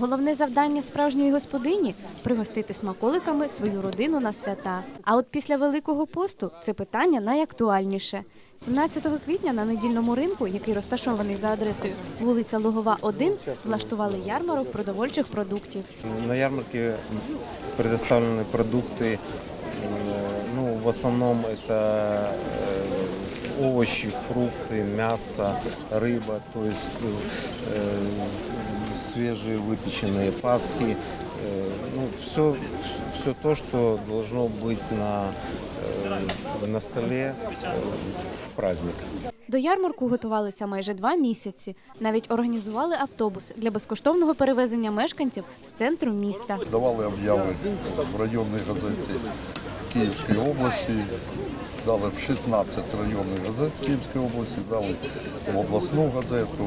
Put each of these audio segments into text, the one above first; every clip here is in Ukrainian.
Головне завдання справжньої господині пригостити смаколиками свою родину на свята. А от після Великого посту це питання найактуальніше. 17 квітня на недільному ринку, який розташований за адресою вулиця Лугова, 1, влаштували ярмарок продовольчих продуктів. На ярмарке предоставлены продукты, э, ну, в основном это э, овощи, фрукты, мясо, рыба, то есть э, свежие выпеченные пасхи, э, ну, все, все то, что должно быть на, э, на столе э, в праздник. До ярмарку готувалися майже два місяці. Навіть організували автобус для безкоштовного перевезення мешканців з центру міста. давали об'яви в районній газеті Київської області, дали в 16 районних газет Київської області, дали в обласну газету.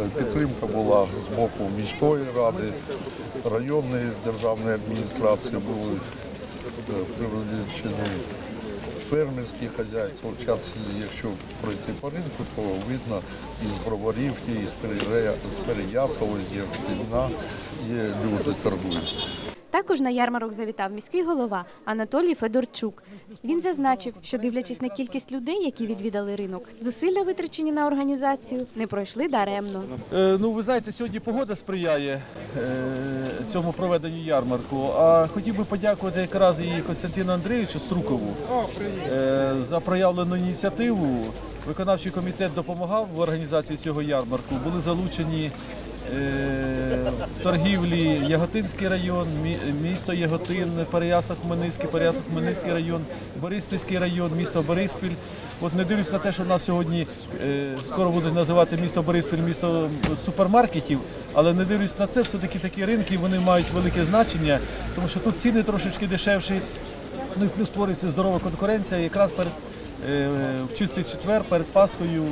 Е, Підтримка була з боку міської ради, районної державної адміністрації були е, привлечені фермерські хазяйства. Зараз, якщо пройти по ринку, то видно із Броварівки, із Перея- з з є люди торгують. Також на ярмарок завітав міський голова Анатолій Федорчук. Він зазначив, що дивлячись на кількість людей, які відвідали ринок, зусилля витрачені на організацію не пройшли даремно. Е, Ну, ви знаєте, сьогодні погода сприяє е, цьому проведенню ярмарку. А хотів би подякувати якраз і Костянтину Андрійовичу Струкову е, за проявлену ініціативу. Виконавчий комітет допомагав в організації цього ярмарку. Були залучені в торгівлі Яготинський район, місто Яготин, Переясок Хмельницький, Переясок Хмельницький район, Бориспільський район, місто Бориспіль. От не дивлюсь на те, що нас сьогодні е, скоро будуть називати місто Бориспіль місто супермаркетів, але не дивлюсь на це, все-таки такі ринки вони мають велике значення, тому що тут ціни трошечки дешевші. Ну і плюс створюється здорова конкуренція. Якраз перед е, в чистий четвер, перед Пасхою,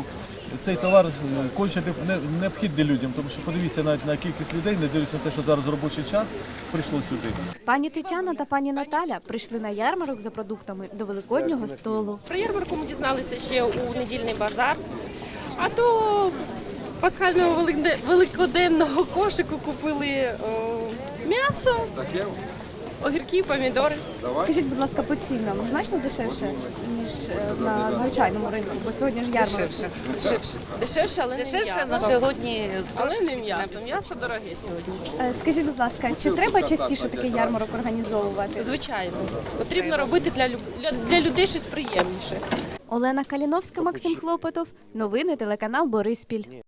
цей товар е, конче не- не- необхідний людям, тому що подивіться навіть на кількість людей, не дивлюся на те, що зараз робочий час прийшло сюди. Пані Тетяна та пані Наталя прийшли на ярмарок за продуктами до великоднього столу. Про ярмарку ми дізналися ще у недільний базар. А то пасхального великоденного кошику купили о, м'ясо, огірки, помідори. Скажіть, будь ласка, по цінам значно дешевше ніж е, на звичайному ринку, бо сьогодні ж ярмарок. Дешевше, дешевше. Дешевше, але не Дешевше на сьогодні Але не м'ясо. М'ясо дороге сьогодні. Е, Скажіть, будь ласка, чи треба частіше такий ярмарок організовувати? Звичайно, потрібно робити для, люб- для, для людей щось приємніше. Олена Каліновська, Максим Хлопотов. Новини телеканал Бориспіль.